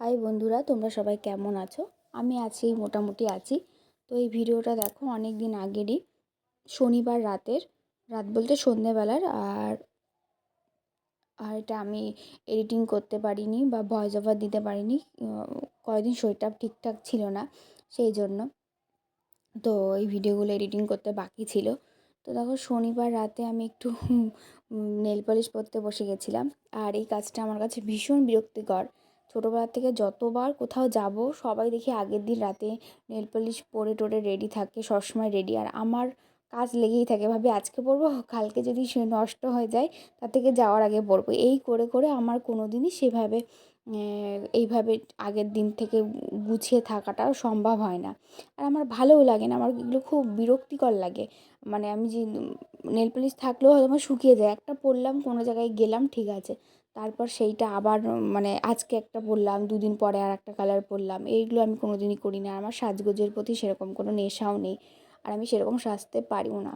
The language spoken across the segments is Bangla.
হাই বন্ধুরা, তোমরা সবাই কেমন আছো? আমি আছি, মোটামুটি আছি। তো এই ভিডিওটা দেখো অনেক দিন আগেরই। শনিবার রাতের, রাত বলতে সন্ধেবেলার, আর আর এটা আমি এডিটিং করতে পারিনি বা ভয়েস ওভার দিতে পারিনি। কয়েকদিন শরীরটা ঠিকঠাক ছিল না, সেই জন্য। তো এই ভিডিওগুলো এডিটিং করতে বাকি ছিল। তো দেখো, শনিবার রাতে আমি একটু নেল পলিশ পরতে বসে গেছিলাম। আর এই কাজটা আমার কাছে ভীষণ বিরক্তিকর। ছোটোবেলার থেকে যতবার কোথাও যাব, সবাই দেখি আগের দিন রাতে নেল পলিশ পরে টোরে রেডি থাকে, সবসময় রেডি আর আমার কাজ লেগেই থাকে, ভাবি আজকে পরবো, কালকে যদি সে নষ্ট হয়ে যায়, তার থেকে যাওয়ার আগে পরবো। এই করে করে আমার কোনো দিনই সেভাবে এইভাবে আগের দিন থেকে গুছিয়ে থাকাটাও সম্ভব হয় না। আর আমার ভালোও লাগে না, আমার এগুলো খুব বিরক্তিকর লাগে। মানে আমি যে নেল পলিশ থাকলেও হয়তো আমার শুকিয়ে যায়, একটা পরলাম, কোনো জায়গায় গেলাম, ঠিক আছে। তারপর সেইটা আবার মানে আজকে একটা পরলাম, দুদিন পরে আর একটা কালার পরলাম, এইগুলো আমি কোনো দিনই করি না। আমার সাজগোজের প্রতি সেরকম কোনো নেশাও নেই, আর আমি সেরকম সাজতে পারিও না।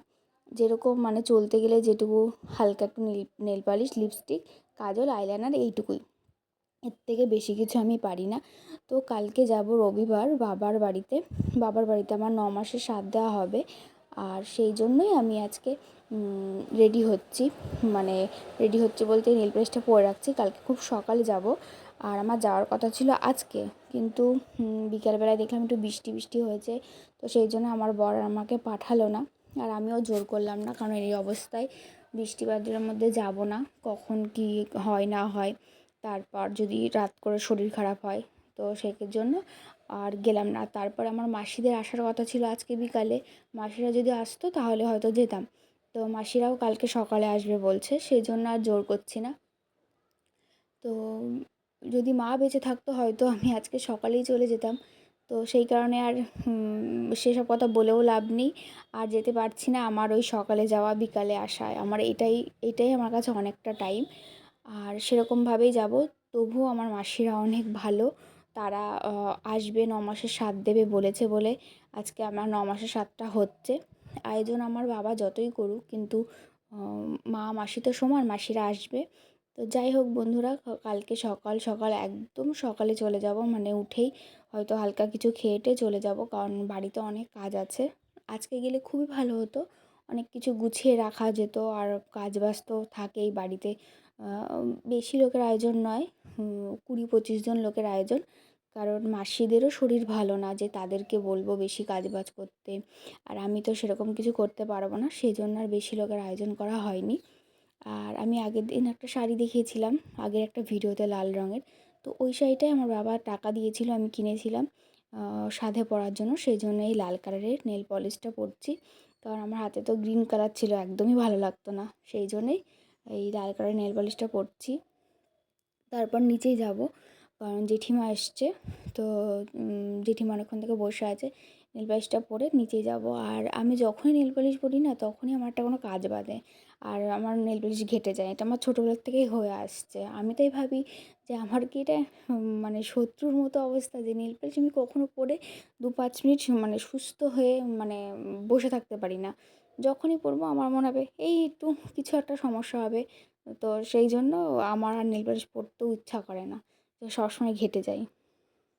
যেরকম মানে চলতে গেলে যেটুকু হালকা একটু নীল, nail polish lipstick kajal eyeliner এইটুকুই। এর থেকে বেশি কিছু আমি পারি না। তো কালকে যাব রবিবার বাবার বাড়িতে। বাবার বাড়িতে আমার ন মাসের সাথ দেওয়া হবে। আর সেই জন্যই আমি আজকে রেডি হচ্ছি। মানে রেডি হচ্ছে বলতে নীল প্রেসটা পরে রাখছি। কালকে খুব সকালে যাব। আর আমার যাওয়ার কথা ছিল আজকে। কিন্তু বিকালবেলায় দেখলাম একটু বৃষ্টি বৃষ্টি হয়েছে। তো সেই জন্য আমার বর আমাকে পাঠালো না। আর আমিও জোর করলাম না। কারণ এই অবস্থায় বৃষ্টি বাদলের মধ্যে যাব না। কখন কি হয় না হয়। তারপর যদি রাত করে শরীর খারাপ হয়, তো সেই জন্য আর গেলাম না। তারপর আমার মাসিদের আসার কথা ছিল আজকে বিকালে। মাসিরা যদি আসতো তাহলে হয়তো যেতাম। তো মাসিরাও কালকে সকালে আসবে বলছে সেই জন্য আর জোর করছি না। তো যদি মা বেঁচে থাকতো হয়তো আমি আজকে সকালেই চলে যেতাম। তো সেই কারণে আর সেসব কথা বলেও লাভ নেই। আর যেতে পারছি না আমার ওই সকালে যাওয়া, বিকালে আসায় আমার এটাই এটাই আমার কাছে অনেকটা টাইম। আর সেরকমভাবেই যাব। তবুও আমার মাসিরা অনেক ভালো। তারা আসবে ন মাসের স্বাদ দেবে বলেছে বলে আজকে আমার ন মাসের স্বাদটা হচ্ছে। আয়োজন আমার বাবা যতই করুক কিন্তু মা মাসি তো সমান, মাসিরা আসবে। তো যাই হোক বন্ধুরা কালকে সকাল সকাল একদম সকালে চলে যাব। মানে উঠেই হয়তো হালকা কিছু খেয়েটে চলে যাব কারণ বাড়িতে অনেক কাজ আছে। আজকে গেলে খুবই ভালো হতো। অনেক কিছু গুছিয়ে রাখা যেত আর কাজ বাজ তো থাকেই বাড়িতে। বেশি লোকের আয়োজন নয়। কুড়ি পঁচিশ জন লোকের আয়োজন। কারণ মাসিদেরও শরীর ভালো না যে তাদেরকে বলব বেশি কাজ বাজ করতে। আর আমি তো সেরকম কিছু করতে পারব না সেই জন্য আর বেশি লোকের আয়োজন করা হয়নি। আর আমি আগের দিন একটা শাড়ি দেখিয়েছিলাম, আগের একটা ভিডিওতে লাল রঙের। তো ওই শাড়িটাই আমার বাবা টাকা দিয়েছিল, আমি কিনেছিলাম সাধে পরার জন্য। সেই জন্য এই লাল কালারের নেল পলিশটা পরছি। কারণ আমার হাতে তো গ্রিন কালার ছিল, একদমই ভালো লাগতো না। সেই জন্যই এই লাল কালারের নেল পলিশটা পরছি। তারপর নিচেই যাব। কারণ জেঠিমা এসছে, তো জেঠিমা অনেকক্ষণ থেকে বসে আছে। নেল পালিশটা পরে নিচে যাব। আর আমি যখনই নেল পালিশ পরি না, তখনই আমার একটা কোনো কাজ বাঁধে। আর আমার নেল পালিশ ঘেটে যায়। এটা আমার ছোটোবেলার থেকেই হয়ে আসছে। আমি তাই ভাবি যে, আমার কি এটা মানে শত্রুর মতো অবস্থা যে নেল পালিশ আমি কখনো পরে দু পাঁচ মিনিট মানে সুস্থ হয়ে মানে বসে থাকতে পারি না। যখনই পরবো আমার মনে হবে, এই একটু কিছু একটা সমস্যা হবে। তো সেই জন্য আমার আর নেল পালিশ পরতেও ইচ্ছা করে না তো সবসময় ঘেটে যাই।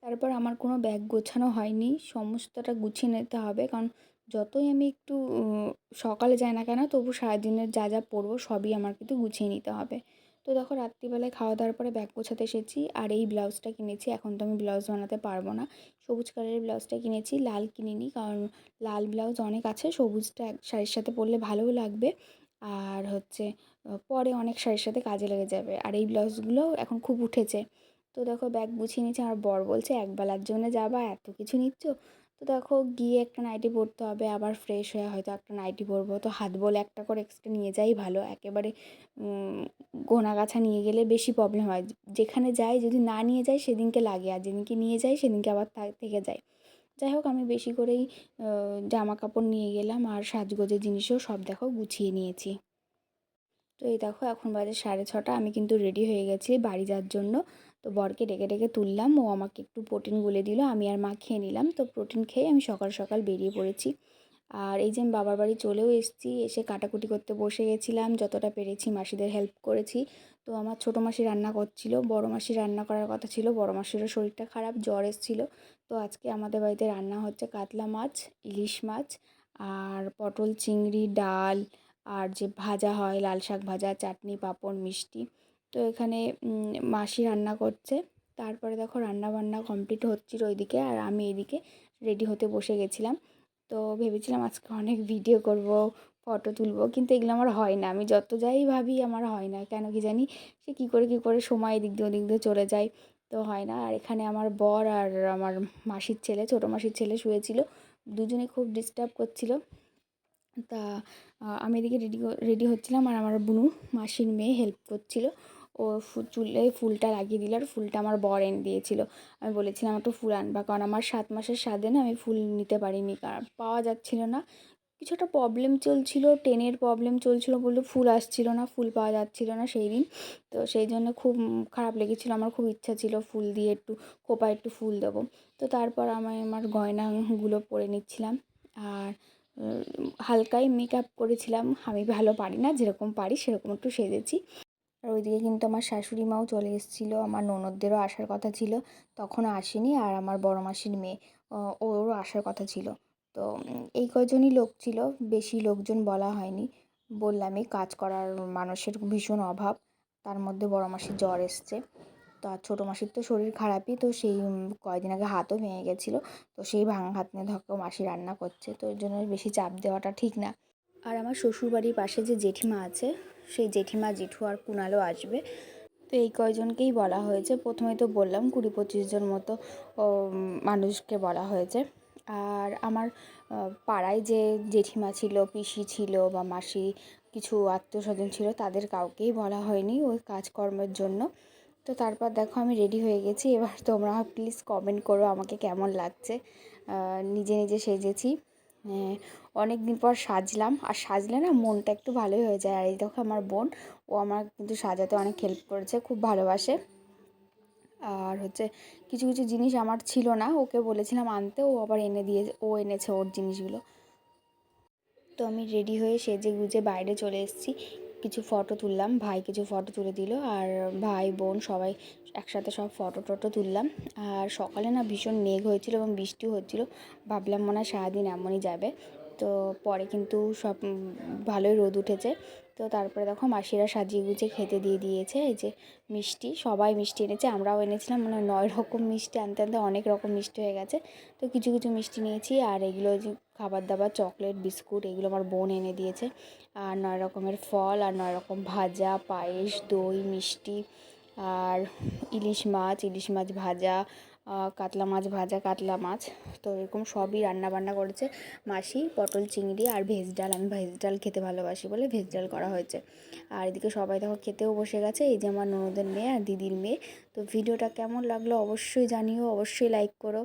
তারপর আমার কোনো ব্যাগ গোছানো হয়নি, সমস্তটা গুছিয়ে নিতে হবে। কারণ যতই আমি একটু সকালে যাই না কেন, তবু সারাদিনের যা যা পরবো সবই আমার কিন্তু গুছিয়ে নিতে হবে। তো দেখো রাত্রিবেলায় খাওয়া দাওয়ার পরে ব্যাগ গোছাতে এসেছি। আর এই ব্লাউজটা কিনেছি। এখন তো আমি ব্লাউজ বানাতে পারব না। সবুজ কালারের ব্লাউজটা কিনেছি। লাল কিনিনি, কারণ লাল ব্লাউজ অনেক আছে। সবুজটা এক শাড়ির সাথে পরলে ভালোও লাগবে। আর হচ্ছে, পরে অনেক শাড়ির সাথে কাজে লেগে যাবে। আর এই ব্লাউজগুলো এখন খুব উঠেছে। তো দেখো ব্যাগ গুছিয়ে নিচ্ছে আমার বর বলছে একবেলার জন্য যাবা, এত কিছু নিচ্ছ? তো দেখো গিয়ে একটা নাইটি পরতে হবে। আবার ফ্রেশ হয়ে হয়তো একটা নাইটি পরবো। তো হাত বলে একটা করে এক্সট্রা নিয়ে যাই ভালো। একেবারে গোনা গাছা নিয়ে গেলে বেশি প্রবলেম হয়। যেখানে যাই যদি না নিয়ে যাই সেদিনকে লাগে। আর যেদিনকে নিয়ে যাই সেদিনকে আবার থেকে যায়। যাই হোক, আমি বেশি করেই জামা কাপড় নিয়ে গেলাম আর সাজগোজের জিনিসও সব দেখো গুছিয়ে নিয়েছি। তো এই দেখো, এখন বাজে সাড়ে ছটা। আমি কিন্তু রেডি হয়ে গেছি বাড়ি যাওয়ার জন্য। তো বরকে ডেকে ডেকে তুললাম। ও আমাকে একটু প্রোটিন গুলে দিল। আমি আর মা খেয়ে নিলাম। তো প্রোটিন খেয়ে আমি সকাল সকাল বেরিয়ে পড়েছি। আর এই যে আমি বাবার বাড়ি চলেও এসেছি, এসে কাটাকুটি করতে বসে গেছিলাম, যতটা পেরেছি মাসিদের হেল্প করেছি। তো আমার ছোটো মাসি রান্না করছিল, বড় মাসি রান্না করার কথা ছিল, বড় মাসিরও শরীরটা খারাপ, জ্বর এসেছিল। তো আজকে আমাদের বাড়িতে রান্না হচ্ছে কাতলা মাছ, ইলিশ মাছ, আর পটল, চিংড়ি, ডাল, আর যে ভাজা হয়, লাল শাক ভাজা, চাটনি, পাঁপড়, মিষ্টি। তো এখানে মাসি রান্না করছে। তারপরে দেখো রান্না বান্না কমপ্লিট হচ্ছিল ওইদিকে, আর আমি এদিকে রেডি হতে বসে গেছিলাম। তো ভেবেছিলাম আজকে অনেক ভিডিও করব ফটো তুলব, কিন্তু এগুলো আমার হয় না। আমি যত যাই ভাবি আমার হয় না। কেন কি জানি সে কী করে কী করে সময় এদিক দিয়ে ওদিক দিয়ে চলে যায়, তো হয় না। আর এখানে আমার বর আর আমার মাসির ছেলে, ছোটো মাসির ছেলে শুয়েছিল। দুজনে খুব ডিস্টার্ব করছিল। তা আমি এদিকে রেডি রেডি হচ্ছিলাম আর আমার বুনু, মাসির মেয়ে হেল্প করছিল। ও চুলে ফুলটা লাগিয়ে দিল আর ফুলটা আমার বর এনে দিয়েছিল। আমি বলেছিলাম একটু ফুল আনবা, কারণ আমার সাত মাসের স্বাদে না আমি ফুল নিতে পারিনি, কারণ পাওয়া যাচ্ছিল না। কিছু একটা প্রবলেম চলছিল টেনের প্রবলেম চলছিল বলে ফুল আসছিল না, ফুল পাওয়া যাচ্ছিল না সেই দিন। তো সেই জন্য খুব খারাপ লেগেছিলো, আমার খুব ইচ্ছা ছিল ফুল দিয়ে একটু খোপায় একটু ফুল দেবো। তো তারপর আমি আমার গয়নাগুলো পরে নিচ্ছিলাম আর হালকাই মেকআপ করেছিলাম। আমি ভালো পারি না, যেরকম পারি সেরকম একটু সেজেছি। আর ওইদিকে কিন্তু আমার শাশুড়ি মাও চলে এসেছিল, আমার ননদদেরও আসার কথা ছিল, তখনও আসেনি আর আমার বড় মাসির মেয়ে ওরও আসার কথা ছিল। তো এই কজনই লোক ছিল, বেশি লোকজন বলা হয়নি। বললামই কাজ করার মানুষের ভীষণ অভাব, তার মধ্যে বড় মাসির জ্বর এসছে। তো আর ছোটো মাসির তো শরীর খারাপই, তো সেই কয়েকদিন আগে হাতও ভেঙে গেছিল, তো সেই ভাঙা হাত নিয়ে ধক্কা মাসি রান্না করছে, তো ওই জন্য বেশি চাপ দেওয়াটা ঠিক না। আর আমার শ্বশুরবাড়ির পাশে যে জেঠিমা আছে সেই জেঠিমা, জেঠু আর কুণালও আসবে। তো এই কয়জনকেই বলা হয়েছে। প্রথমে তো বললাম কুড়ি পঁচিশ জন মতো মানুষকে বলা হয়েছে। আর আমার পাড়ায় যে জেঠিমা ছিল, পিসি ছিল বা মাসি, কিছু আত্মীয় স্বজন ছিল, তাদের কাউকেই বলা হয়নি ওই কাজকর্মের জন্য। তো তারপর দেখো আমি রেডি হয়ে গেছি। এবার তোমরা প্লিজ কমেন্ট করো আমাকে কেমন লাগছে। নিজে নিজে সেজেছি। অনেক দিন পর সাজলাম। আর সাজলে না মনটা একটু ভালোই হয়ে যায়। আর এই দেখো আমার বোন, ও আমার কিন্তু সাজাতে অনেক হেল্প করেছে, খুব ভালোবাসে। আর হচ্ছে কিছু কিছু জিনিস আমার ছিল না, ওকে বলেছিলাম আনতে, ও আবার এনে দিয়ে, ও এনেছে ওর জিনিসগুলো। তো আমি রেডি হয়ে সেজে গুজে বাইরে চলে এসেছি। কিছু ফটো তুললাম। ভাই কিছু ফটো তুলে দিল আর ভাই, বোন সবাই একসাথে সব ফটো টটো তুললাম। আর সকালে না ভীষণ মেঘ হয়েছিল এবং বৃষ্টিও হচ্ছিল। ভাবলাম মনে হয় সারাদিন এমনই যাবে। তো পরে কিন্তু সব ভালোই রোদ উঠেছে। তো তারপরে দেখো মাসিরা সাজিয়ে গুছিয়ে খেতে দিয়ে দিয়েছে, এই যে মিষ্টি, সবাই মিষ্টি এনেছে, আমরাও এনেছিলাম মানে নয় রকম মিষ্টি আনতে আনতে অনেক রকম মিষ্টি হয়ে গেছে। তো কিছু কিছু মিষ্টি নিয়েছি, আর এগুলো যে খাবার দাবার চকলেট, বিস্কুট, এগুলো আমার বোন এনে দিয়েছে। আর নয় রকমের ফল, আর নয় রকম ভাজা, পায়েস, দই, মিষ্টি, আর ইলিশ মাছ ইলিশ মাছ ভাজা কাতলা মাছ, ভাজা কাতলা মাছ। তো এরকম সবই রান্না বান্না করেছে মাসি। পটল, চিংড়ি আর ভেজ ডাল। আমি ভেজ ডাল খেতে ভালোবাসি বলে ভেজ ডাল করা হয়েছে। আর এদিকে সবাই দেখো খেতেও বসে গেছে। এই যে আমার ননদের মেয়ে আর দিদির মেয়ে। তো ভিডিওটা কেমন লাগল অবশ্যই জানিও। অবশ্যই লাইক করো।